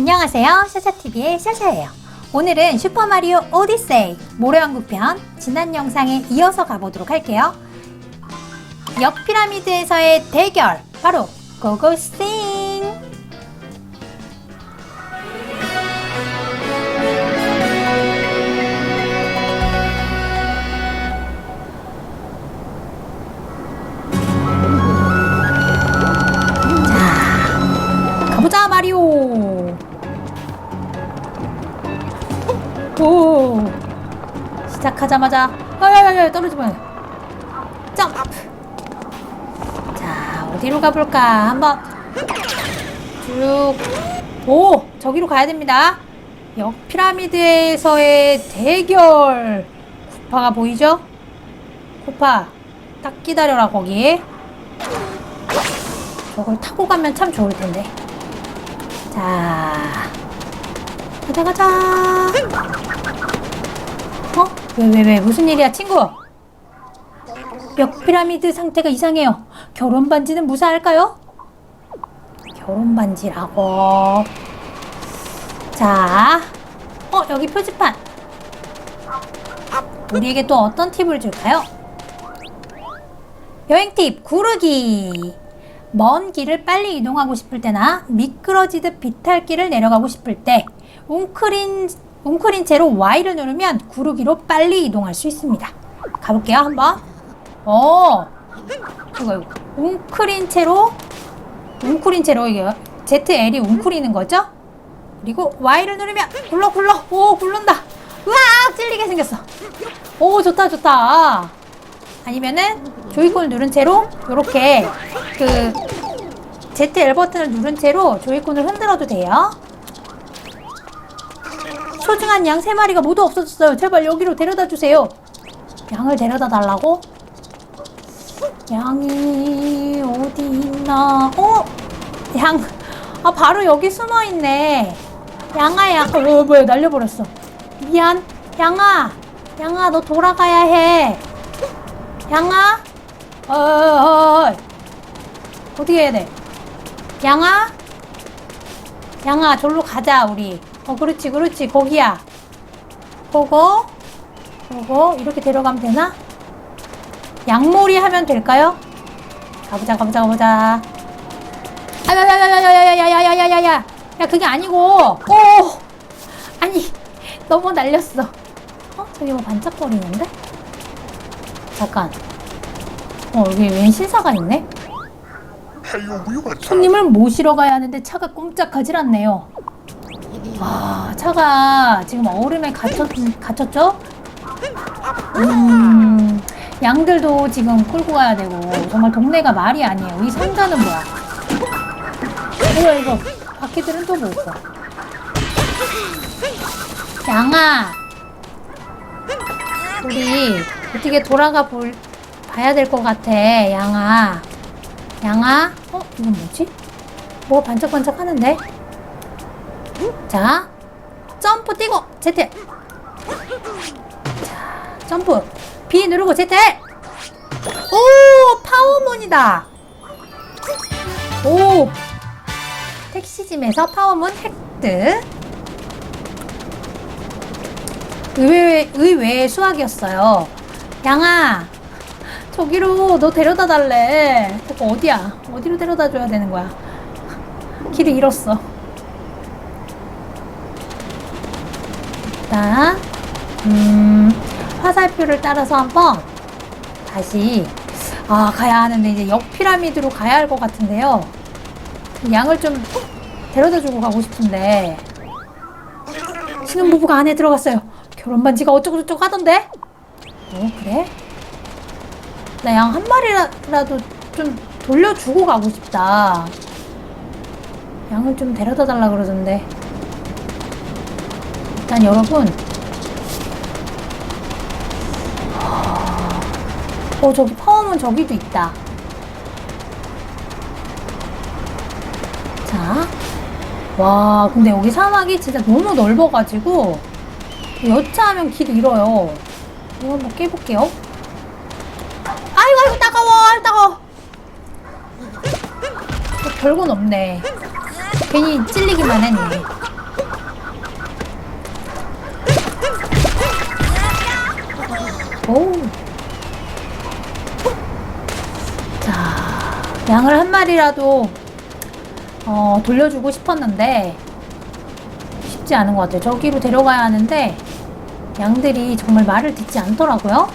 안녕하세요. 샤샤TV의 샤샤예요. 오늘은 슈퍼마리오 오디세이 모래왕국편 지난 영상에 이어서 가보도록 할게요. 역 피라미드에서의 대결 바로 고고싱! 시작하자마자 아야야야 떨어지면 점프 자 어디로 가볼까? 한번. 쭉 오 저기로 가야 됩니다. 역 피라미드에서의 대결. 쿠파가 보이죠? 쿠파 딱 기다려라 거기. 저걸 타고 가면 참 좋을 텐데. 자, 가자, 가자. 어? 왜, 왜, 왜? 무슨 일이야, 친구? 역 피라미드 상태가 이상해요. 결혼 반지는 무사할까요? 결혼 반지라고. 자, 어, 여기 표지판. 우리에게 또 어떤 팁을 줄까요? 여행 팁, 구르기. 먼 길을 빨리 이동하고 싶을 때나 미끄러지듯 비탈길을 내려가고 싶을 때 웅크린 웅크린 채로 Y를 누르면 구르기로 빨리 이동할 수 있습니다. 가볼게요 한번. 어, 이거 이거 웅크린 채로 웅크린 채로 이게 ZL이 웅크리는 거죠? 그리고 Y를 누르면 굴러 굴러 오 굴른다. 으악 찔리게 생겼어. 오 좋다 좋다. 아니면은 조이콘을 누른 채로 이렇게 그 ZL 버튼을 누른 채로 조이콘을 흔들어도 돼요. 소중한 양 세 마리가 모두 없어졌어요. 제발 여기로 데려다 주세요. 양을 데려다 달라고? 양이 어디 있나? 어? 양, 아 바로 여기 숨어 있네. 양아, 양, 어 뭐야 날려버렸어. 미안, 양아, 양아 너 돌아가야 해. 양아? 어, 어, 어, 어떻게 해야 돼? 양아? 양아, 절로 가자, 우리. 어, 그렇지, 그렇지, 거기야. 보고, 보고, 이렇게 데려가면 되나? 양몰이 하면 될까요? 가보자, 가보자, 가보자. 아야야야야야야야야야야야야! 야, 그게 아니고, 오! 아니, 너무 날렸어. 어? 저기 뭐 반짝거리는데? 잠깐. 어, 여기 웬 신사가 있네? 헬로 위험한 차 손님을 모시러 가야 하는데 차가 꼼짝하질 않네요. 아, 차가 지금 얼음에 갇혔, 갇혔죠? 음, 양들도 지금 끌고 가야 되고, 정말 동네가 말이 아니에요. 이 상자는 뭐야? 이거, 이거. 바퀴들은 또 뭐고? 양아! 우리 어떻게 돌아가 볼, 봐야 될 것 같아, 양아. 양아? 어? 이건 뭐지? 뭐가 반짝반짝 하는데? 자, 점프 뛰고, 제트. 자, 점프. B 누르고 제트. 오, 파워문이다. 오, 택시짐에서 파워문 획득. 의외, 의외의 수학이었어요. 양아, 저기로 너 데려다 달래. 저거 어디야? 어디로 데려다 줘야 되는 거야? 길을 잃었어. 일단, 음, 화살표를 따라서 한번 다시, 아, 가야 하는데 이제 역 피라미드로 가야 할 것 같은데요. 양을 좀 데려다 주고 가고 싶은데, 신혼부부가 안에 들어갔어요. 결혼 반지가 어쩌고저쩌고 하던데? 어, 그래? 나 양 한 마리라도 좀 돌려주고 가고 싶다. 양을 좀 데려다 달라 그러던데. 일단 여러분. 어, 저기 파워문 저기도 있다. 자. 와, 근데 여기 사막이 진짜 너무 넓어가지고, 여차하면 길 잃어요. 이거 한번 깨볼게요. 아이고 아이고 따가워 따가워 별건 없네 괜히 찔리기만 했네 오. 자, 양을 한 마리라도 어, 돌려주고 싶었는데 쉽지 않은 것 같아요. 저기로 데려가야 하는데 양들이 정말 말을 듣지 않더라고요.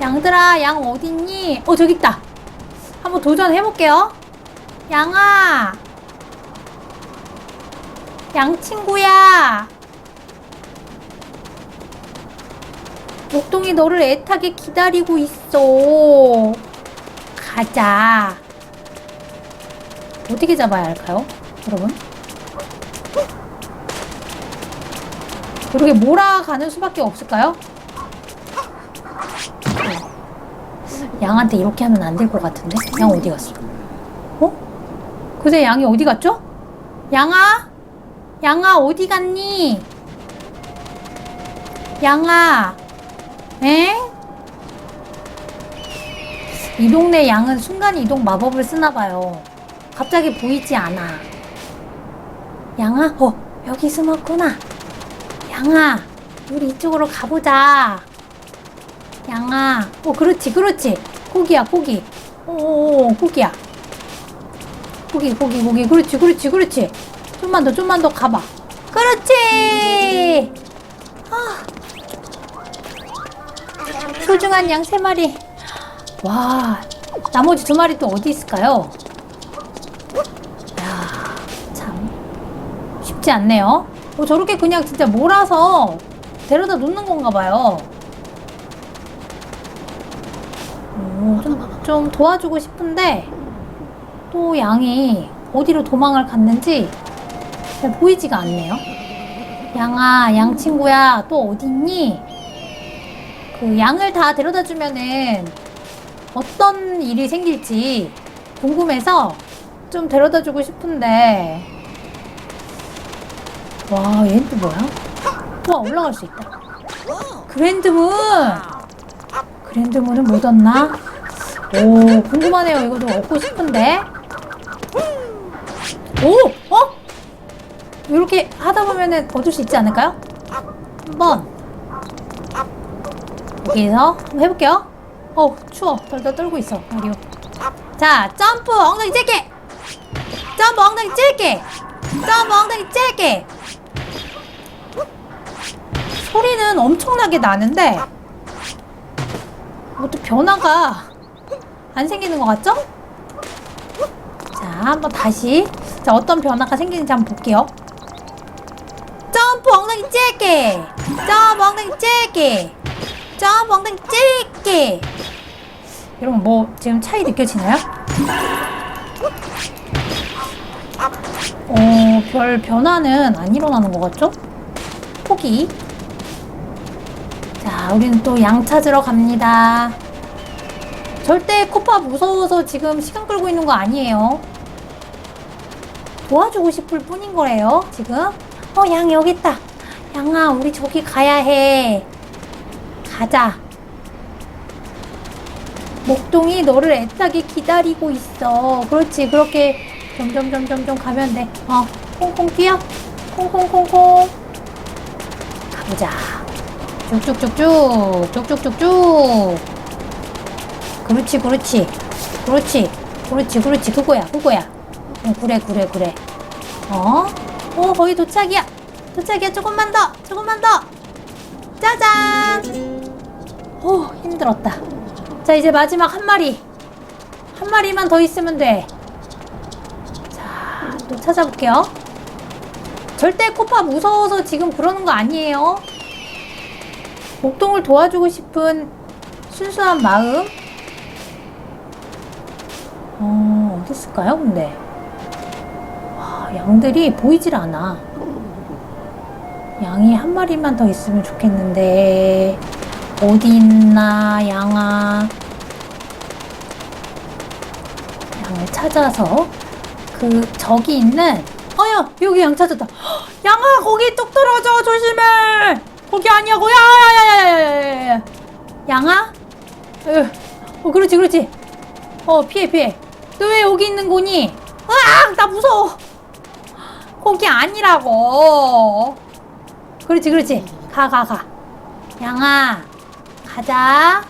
양들아, 양 어딨니? 어, 저기 있다. 한번 도전해볼게요. 양아! 양 친구야! 목동이 너를 애타게 기다리고 있어. 가자. 어떻게 잡아야 할까요? 여러분? 이렇게 몰아가는 수밖에 없을까요? 양한테 이렇게 하면 안 될 것 같은데? 양 어디 갔어? 어? 그새 양이 어디 갔죠? 양아? 양아 어디 갔니? 양아 에? 이 동네 양은 순간 이동 마법을 쓰나 봐요. 갑자기 보이지 않아. 양아, 어, 여기 숨었구나. 양아, 우리 이쪽으로 가보자. 양아, 어, 그렇지, 그렇지. 고기야, 고기. 오, 고기야. 고기, 고기, 고기. 그렇지, 그렇지, 그렇지. 좀만 더, 좀만 더 가봐. 그렇지! 아. 소중한 양세 마리. 와, 나머지 두 마리 또 어디 있을까요? 야, 참 쉽지 않네요. 어, 저렇게 그냥 진짜 몰아서 데려다 놓는 건가 봐요. 오, 좀, 좀 도와주고 싶은데 또 양이 어디로 도망을 갔는지 잘 보이지가 않네요. 양아, 양 친구야, 또 어디 있니? 그 양을 다 데려다 주면은 어떤 일이 생길지 궁금해서 좀 데려다 주고 싶은데 와 얘는 또 뭐야? 와 올라갈 수 있다 그랜드문 그랜드문은 못 얻나? 오 궁금하네요 이거 좀 얻고 싶은데 오! 어? 이렇게 하다 보면은 얻을 수 있지 않을까요? 한번 여기서 한번 해볼게요. 어 추워. 덜덜 떨고 있어. 마리오. 자 점프 엉덩이 찔게. 점프 엉덩이 찔게. 점프 엉덩이 찔게. 소리는 엄청나게 나는데 뭐또 변화가 안 생기는 것 같죠? 자 한번 다시 자 어떤 변화가 생기는지 한번 볼게요. 점프 엉덩이 찔게. 점프 엉덩이 찔게. 점프 엉덩이 찔게. 여러분 뭐 지금 차이 느껴지나요? 어, 별 변화는 안 일어나는 것 같죠? 포기. 자, 우리는 또 양 찾으러 갑니다. 절대 코파 무서워서 지금 시간 끌고 있는 거 아니에요. 도와주고 싶을 뿐인 거래요, 지금. 어, 양 여기 있다. 양아, 우리 저기 가야 해. 가자. 목동이 너를 애타게 기다리고 있어. 그렇지, 그렇게 점점, 점점, 점 가면 돼. 어, 콩콩 뛰어. 콩콩콩콩. 가보자. 쭉쭉쭉쭉. 쭉쭉쭉쭉. 그렇지, 그렇지. 그렇지. 그렇지, 그렇지. 그거야, 그거야. 어, 그래, 그래, 그래. 어? 어, 거의 도착이야. 도착이야. 조금만 더. 조금만 더. 짜잔! 오, 힘들었다. 자, 이제 마지막 한 마리. 한 마리만 더 있으면 돼. 자, 또 찾아볼게요. 절대 코파 무서워서 지금 그러는 거 아니에요. 목동을 도와주고 싶은 순수한 마음. 어, 어디 있을까요, 근데? 와, 양들이 보이질 않아. 양이 한 마리만 더 있으면 좋겠는데 어디 있나 양아? 양을 찾아서 그 저기 있는 어야 여기 양 찾았다. 헉, 양아 거기 뚝 떨어져 조심해! 거기 아니야고. 야야야야야야야. 양아? 으, 어 그렇지 그렇지. 어 피해 피해. 너 왜 여기 있는 거니? 으악 나 무서워. 거기 아니라고. 그렇지 그렇지. 가 가 가. 양아 가자.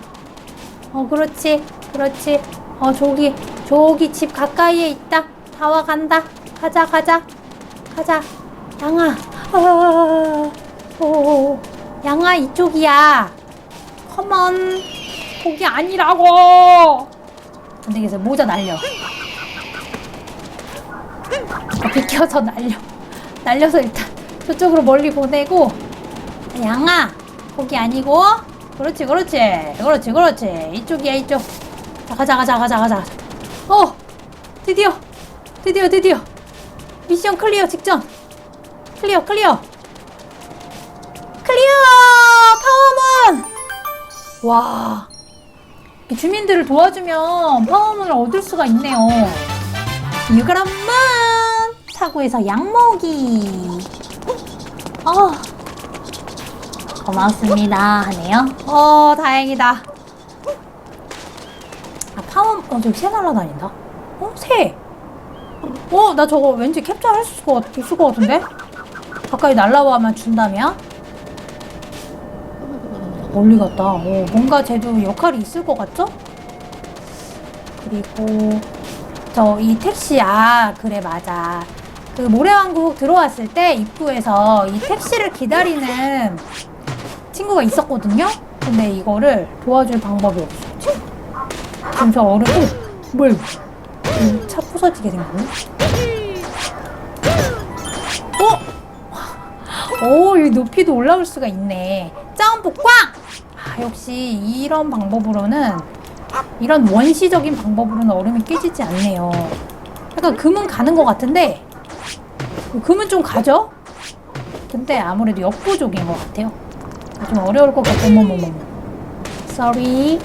어, 그렇지. 그렇지. 어, 저기, 저기 집 가까이에 있다. 다 와 간다. 가자, 가자. 가자. 양아. 아, 오, 양아, 이쪽이야. 컴온. 거기 아니라고. 안 되겠어. 모자 날려. 아, 비켜서 날려. 날려서 일단 저쪽으로 멀리 보내고. 양아, 거기 아니고. 그렇지, 그렇지. 그렇지, 그렇지. 이쪽이야, 이쪽. 자, 가자, 가자, 가자, 가자. 어! 드디어! 드디어, 드디어! 미션 클리어 직전! 클리어, 클리어! 클리어! 파워문! 와. 이 주민들을 도와주면 파워문을 얻을 수가 있네요. 유그람문! 사고에서 양모기. 어. 고맙습니다. 하네요. 어, 다행이다. 아, 파워, 어, 저기 새 날아다닌다. 어, 새. 어, 나 저거 왠지 캡처할 수 있을 것, 같- 있을 것 같은데? 가까이 날라와만 준다면? 멀리 갔다. 어, 뭔가 쟤도 역할이 있을 것 같죠? 그리고 저 이 택시 아 그래 맞아 그 모래왕국 들어왔을 때 입구에서 이 택시를 기다리는 친구가 있었거든요 근데 이거를 도와줄 방법이 없어 지금 저 어른 오 뭐야 이거 차 부서지게 생겼네 어? 오, 이 높이도 올라올 수가 있네. 점프 꽝! 아, 역시 이런 방법으로는 이런 원시적인 방법으로는 얼음이 깨지지 않네요. 약간 금은 가는 것 같은데 금은 좀 가죠? 근데 아무래도 역부족인 것 같아요. 좀 어려울 것 같아. 어머머머. Sorry.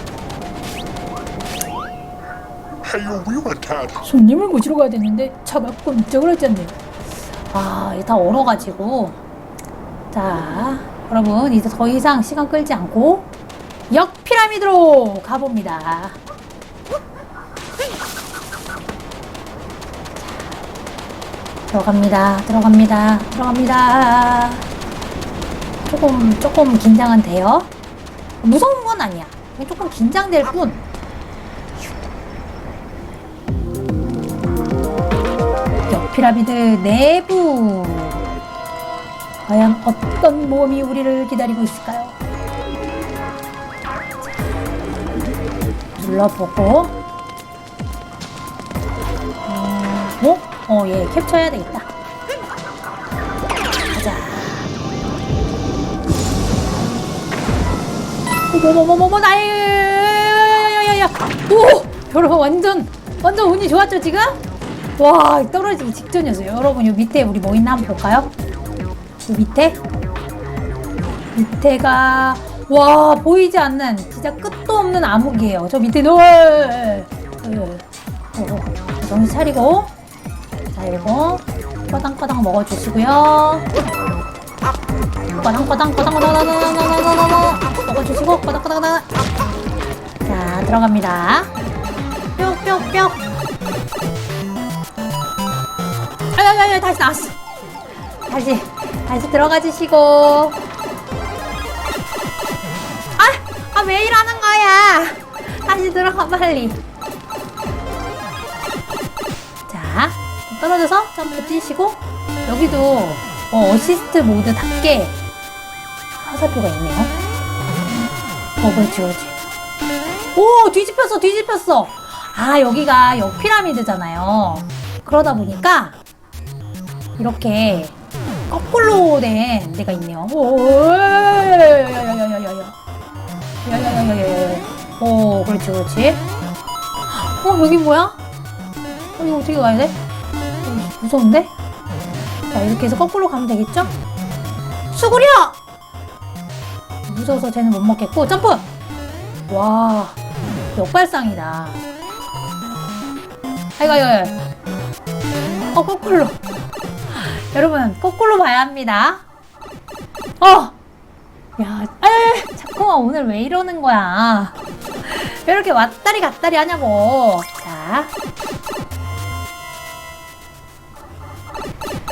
손님을 모시러 가야 되는데 차가 꼼짝을 하지 않네요. 아, 이게 다 얼어가지고. 자, 여러분, 이제 더 이상 시간 끌지 않고 역 피라미드로 가봅니다. 들어갑니다. 들어갑니다. 들어갑니다. 조금, 조금 긴장은 돼요. 무서운 건 아니야. 조금 긴장될 뿐. 역 피라미드 내부 과연 어떤 모험이 우리를 기다리고 있을까요? 자, 눌러보고 어, 어? 어, 예, 캡처해야 되겠다. 어머머머머머, 나야야야야야야야. 오! 여러분, 완전, 완전 운이 좋았죠, 지금? 와 떨어지기 직전이었어요 여러분 요 밑에 우리 뭐 있나 한번 볼까요? 요 밑에 밑에가 와 보이지 않는 진짜 끝도 없는 암흑이에요 저 밑에 노 정신 차리고 자 이거 꺼당꺼당 먹어주시고요 꺼당꺼당 꺼당꺼당 먹어주시고 꺼당꺼당 자 들어갑니다. 뿅뿅뿅. 아야야야 다시 나왔어. 다시 다시 들어가 주시고. 아 아왜 이러는 거야? 다시 들어가 빨리. 자 떨어져서 점프 뛰시고 여기도 어, 어시스트 모드답게 화살표가 있네요 어 그렇지 그렇지 오 뒤집혔어 뒤집혔어 아 여기가 역 피라미드잖아요 그러다 보니까 이렇게 거꾸로 된 데가 있네요. 오 야야야야야야야야야야야야야야야. 오, 그렇지, 그렇지. 어, 여기 뭐야? 어, 이거 어떻게 가야 돼? 어, 무서운데? 자, 이렇게 해서 거꾸로 가면 되겠죠? 수구려! 무서워서 쟤는 못 먹겠고, 점프! 와, 역발상이다. 아이고. 어, 거꾸로. 여러분 거꾸로 봐야 합니다. 어, 야, 에, 자꾸만 오늘 왜 이러는 거야? 왜 이렇게 왔다리 갔다리 하냐고. 자,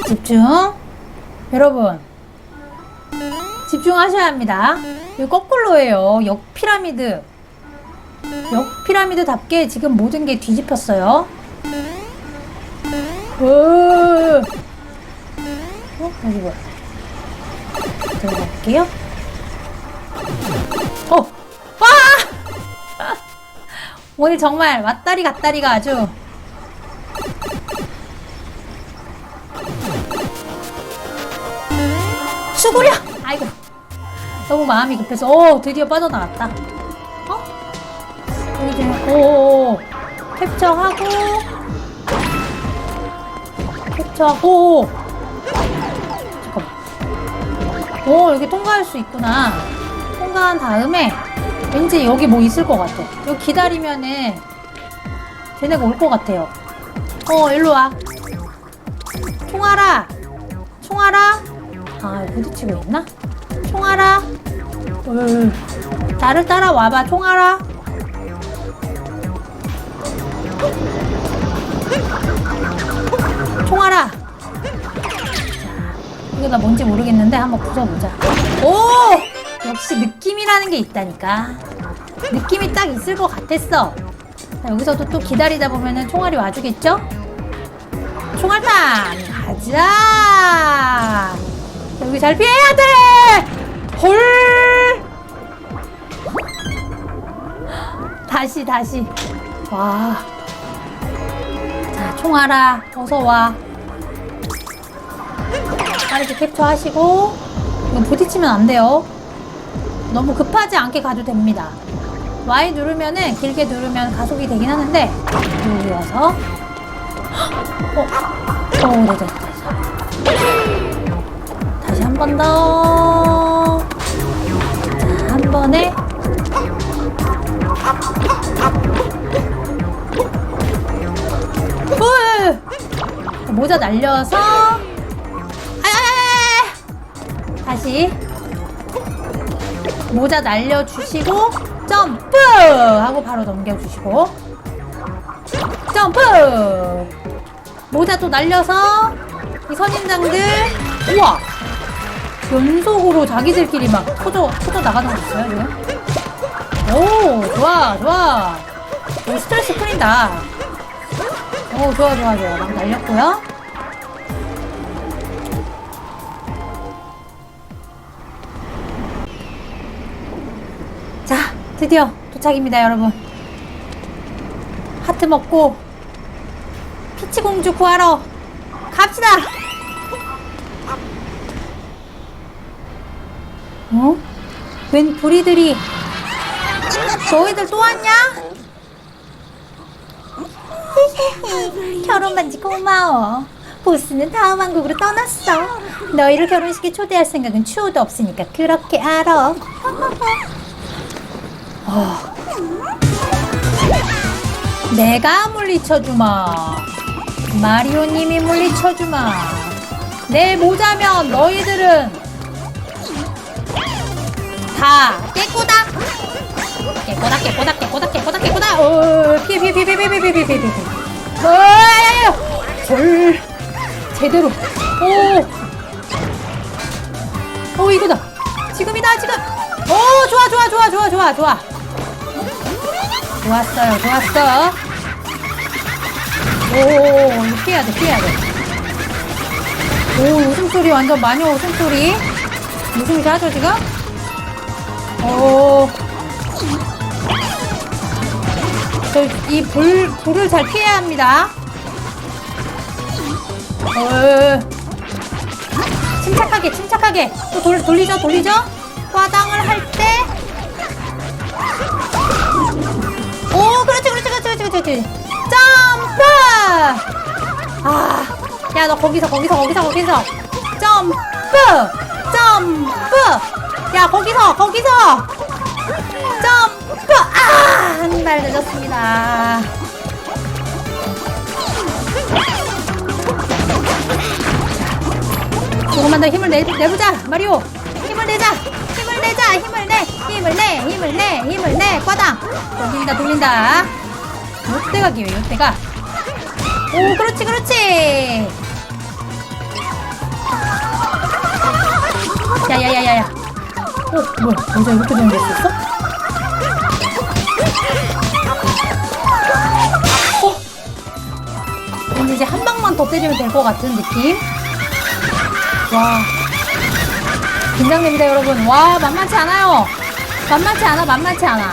집중. 여러분 집중하셔야 합니다. 이거 거꾸로예요. 역 피라미드. 역 피라미드답게 지금 모든 게 뒤집혔어요. 오. 어? 여기 뭐야? 들어갈게요. 어! 와! 오늘 정말 왔다리 갔다리가 아주 너무 마음이 급해서 오 드디어 빠져나왔다. 어? 여기 지금 오 캡처하고 캡처하고 잠깐만. 오 여기 통과할 수 있구나. 통과한 다음에 왠지 여기 뭐 있을 것 같아. 여기 기다리면은 쟤네가 올 것 같아요. 어 일로 와. 총알아. 총알아. 아 부딪히고 있나? 총알아 음, 나를 따라와봐 총알아. 총알아. 이거 나 뭔지 모르겠는데 한번 부숴보자. 오! 역시 느낌이라는 게 있다니까. 느낌이 딱 있을 것 같았어. 자, 여기서도 또 기다리다 보면은 총알이 와주겠죠? 총알탄 가자! 여기 잘 피해야 돼! 헐! 다시, 다시. 와. 자, 총알아. 어서 와. 빠르게 캡처하시고. 이거 부딪히면 안 돼요. 너무 급하지 않게 가도 됩니다. Y 누르면은, 길게 누르면 가속이 되긴 하는데, 여기 와서. 어, 어, 네, 네, 네. 다시 한 번 더. 모자 날려서. 아야야야야! 다시. 모자 날려주시고, 점프! 하고 바로 넘겨주시고. 점프! 모자 또 날려서, 이 선인장들. 우와! 연속으로 자기들끼리 막 터져, 터져 나가는 거 있어요, 지금? 오, 좋아, 좋아. 오, 스트레스 풀린다. 오, 좋아, 좋아, 좋아. 막 날렸고요. 드디어 도착입니다, 여러분. 하트 먹고 피치 공주 구하러 갑시다. 어? 웬 부리들이 너희들 또 왔냐? 결혼 반지 고마워. 보스는 다음 왕국으로 떠났어. 너희를 결혼식에 초대할 생각은 추호도 없으니까 그렇게 알아. 어. 내가 물리쳐주마. 마리오님이 물리쳐주마. 내 모자면 너희들은 다 깨꼬다. 깨꼬다 깨꼬다 깨꼬다 깨꼬다 깨꼬다. 어 피해 어야야야. 헐 제대로. 오 오 이거다. 지금이다 지금. 오 좋아 좋아 좋아 좋아 좋아 좋아 좋았어요 좋았어 오 피해야 돼 피해야 돼 오 웃음소리 완전 마녀 웃음소리 무슨 샷죠 지금? 오. 저이 불, 불을 잘 피해야 합니다. 어. 침착하게, 침착하게. 또 돌, 돌리죠, 돌리죠? 화장을 할 때. 그렇지. 점프! 아, 야, 너 거기서, 거기서, 거기서, 거기서. 점프! 점프! 야, 거기서, 거기서! 점프! 아! 한 발 늦었습니다. 조금만 더 힘을 내, 내보자, 마리오! 힘을 내자! 힘을 내자! 힘을 내! 힘을 내! 힘을 내! 힘을 내! 꽈당! 돌린다, 돌린다. 요때가 기회, 요때가. 오, 그렇지, 그렇지! 야야야야야 뭐야? 여기서 이렇게 되는 게 있었어? 어? 이제 한 방만 더 때리면 될 것 같은 느낌? 와. 긴장됩니다, 여러분. 와, 만만치 않아요. 만만치 않아, 만만치 않아.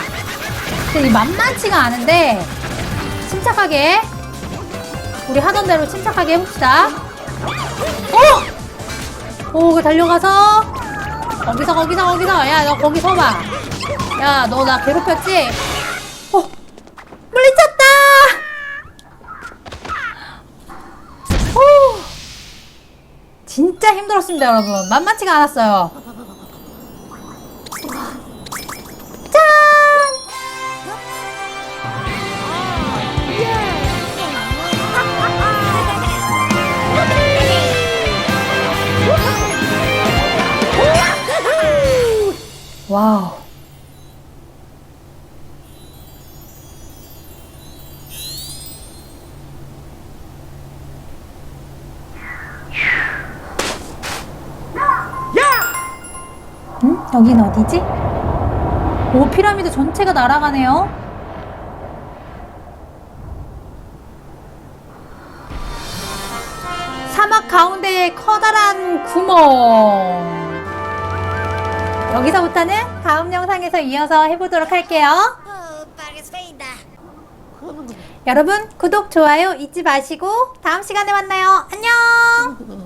근데 이 만만치가 않은데, 침착하게. 우리 하던 대로 침착하게 해봅시다. 어! 오, 그 달려가서, 거기서, 거기서, 거기서. 야, 너 거기 서봐. 야, 너 나 괴롭혔지? 어! 물리쳤다! 오! 진짜 힘들었습니다, 여러분. 만만치가 않았어요. 와우. 응? 여긴 어디지? 오, 피라미드 전체가 날아가네요. 사막 가운데에 커다란 구멍. 여기서부터는 다음 영상에서 이어서 해보도록 할게요. 여러분, 구독, 좋아요 잊지 마시고 다음 시간에 만나요. 안녕!